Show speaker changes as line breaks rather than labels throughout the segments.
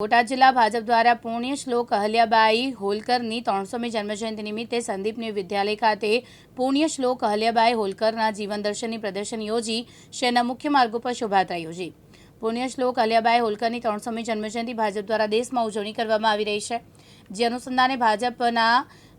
બોટાદ જિલ્લા ભાજપ દ્વારા પુણ્ય શ્લોક અહલ્યાબાઈ હોલકરની ત્રણસોમી જન્મજયંતિ નિમિત્તે સંદીપની વિદ્યાલય ખાતે પુણ્ય શ્લોક અહલ્યાબાઈ હોલકરના જીવન દર્શનની પ્રદર્શન યોજી, શહેરના મુખ્ય માર્ગો પર શોભાયાત્રા યોજી. પુણ્ય શ્લોક અહલ્યાબાઈ હોલકરની ત્રણસોમી જન્મજયંતિ ભાજપ દ્વારા દેશમાં ઉજવણી કરવામાં આવી રહી છે. જે અનુસંધાને ભાજપના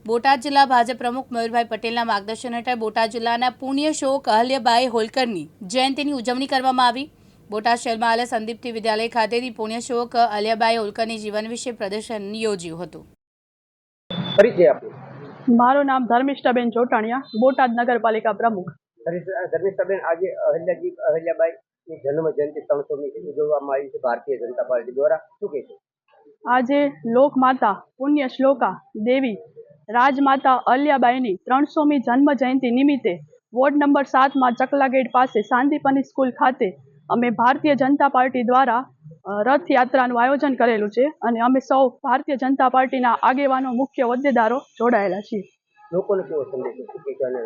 બોટાદ જિલ્લા ભાજપ પ્રમુખ મયુરભાઈ પટેલના માર્ગદર્શન હેઠળ બોટાદ જિલ્લાના પુણ્ય શોક અહલ્યાબાઈ હોલકરની જયંતિની ઉજવણી કરવામાં આવી. બોટાદ શહેરમાં આલે સંદીપથી વિદ્યાલય ખાતેથી પુણ્યશોક અલિયાબાઈ હોલકરની જીવન વિશે પ્રદર્શન યોજ્યું હતું.
પરિચય આપો.
મારું નામ ધર્મિષ્ઠાબેન ચોટાણિયા બોટાદ નગરપાલિકા પ્રમુખ.
ધર્મિષ્ઠાબેન આજે અહલ્યાજી અહલ્યાબાઈ ની જન્મ જયંતિ ત્રણસોમી ઉજવવામાં આવી છે ભારતીય જનતા પાર્ટી દ્વારા. શું કહેશો?
આજે લોકમાતા પુણ્ય શ્લોકા દેવી રાજમાતા અલ્યાબાઈની ત્રણસોમી જન્મ જયંતિ નિમિત્તે વોર્ડ નંબર સાતમાં ચકલા ગેટ પાસે શાંતિપની સ્કૂલ ખાતે અમે ભારતીય જનતા પાર્ટી દ્વારા રથયાત્રાનું આયોજન કરેલું છે અને અમે સૌ ભારતીય જનતા પાર્ટીના આગેવાનો મુખ્ય હોદ્દેદારો જોડાયેલા છીએ.
લોકોને કેવો સંદેશ છે? શું કહેશો અને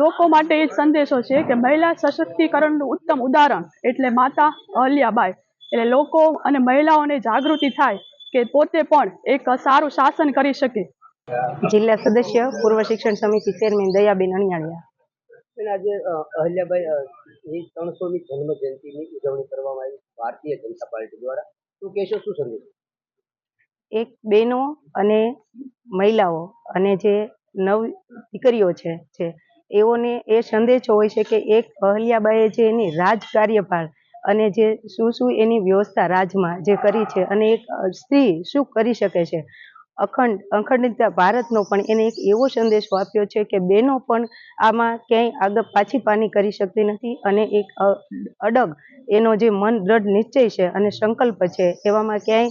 લોકો માટે એ જ સંદેશો છે કે મહિલા સશક્તિકરણનું ઉત્તમ ઉદાહરણ એટલે માતા અહલ્યાબાઈ. એટલે લોકો અને મહિલાઓને જાગૃતિ થાય કે પોતે પણ એક સારું શાસન કરી શકે.
જિલ્લા સદસ્ય પૂર્વ શિક્ષણ સમિતિ ચેરમેન દયાબેન અણિયાળિયા.
બેન, આજે અહલ્યાબાઈ ત્રણસોમી જન્મ જયંતિની ઉજવણી કરવામાં આવી ભારતીય જનતા પાર્ટી દ્વારા. શું કહેશો શું સંદેશ?
એક બહેનો અને મહિલાઓ અને જે નવ દીકરીઓ છે છે એઓને એ સંદેશો હોય છે કે એક અહલ્યાબાઈએ જે એની રાજ કાર્યભાર અને જે શું શું એની વ્યવસ્થા રાજમાં જે કરી છે અને એક સ્ત્રી શું કરી શકે છે અખંડ, અખંડિતતા ભારતનો પણ એને એક એવો સંદેશો આપ્યો છે કે બહેનો પણ આમાં ક્યાંય આગળ પાછી પાની કરી શકતી નથી અને એક અડગ એનો જે મન, દ્રઢ નિશ્ચય છે અને સંકલ્પ છે એવામાં ક્યાંય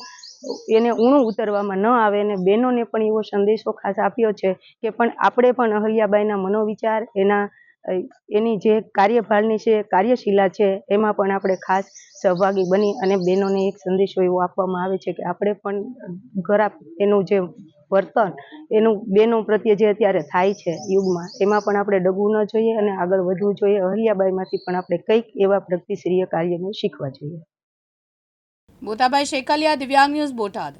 એને ઊણું ઉતરવામાં ન આવે અને બહેનોને પણ એવો સંદેશો ખાસ આપ્યો છે કે પણ આપણે પણ અહલ્યાબાઈના મનોવિચાર, એના એની જે કાર્યભારની છે, કાર્યશીલા છે, એમાં પણ આપણે ખાસ સહભાગી બની અને બહેનોને એક સંદેશો એવો આપવામાં આવે છે કે આપણે પણ ખરાબ એનું જે વર્તન, એનું બહેનો પ્રત્યે જે અત્યારે થાય છે યુગમાં, એમાં પણ આપણે ડગવું ન જોઈએ અને આગળ વધવું જોઈએ. અહલ્યાબાઈમાંથી પણ આપણે કંઈક એવા પ્રગતિશ્રીય કાર્યને શીખવા જોઈએ.
બોતાભાઈ શેકલિયા દિવ્યાંગ ન્યૂઝ બોટાદ.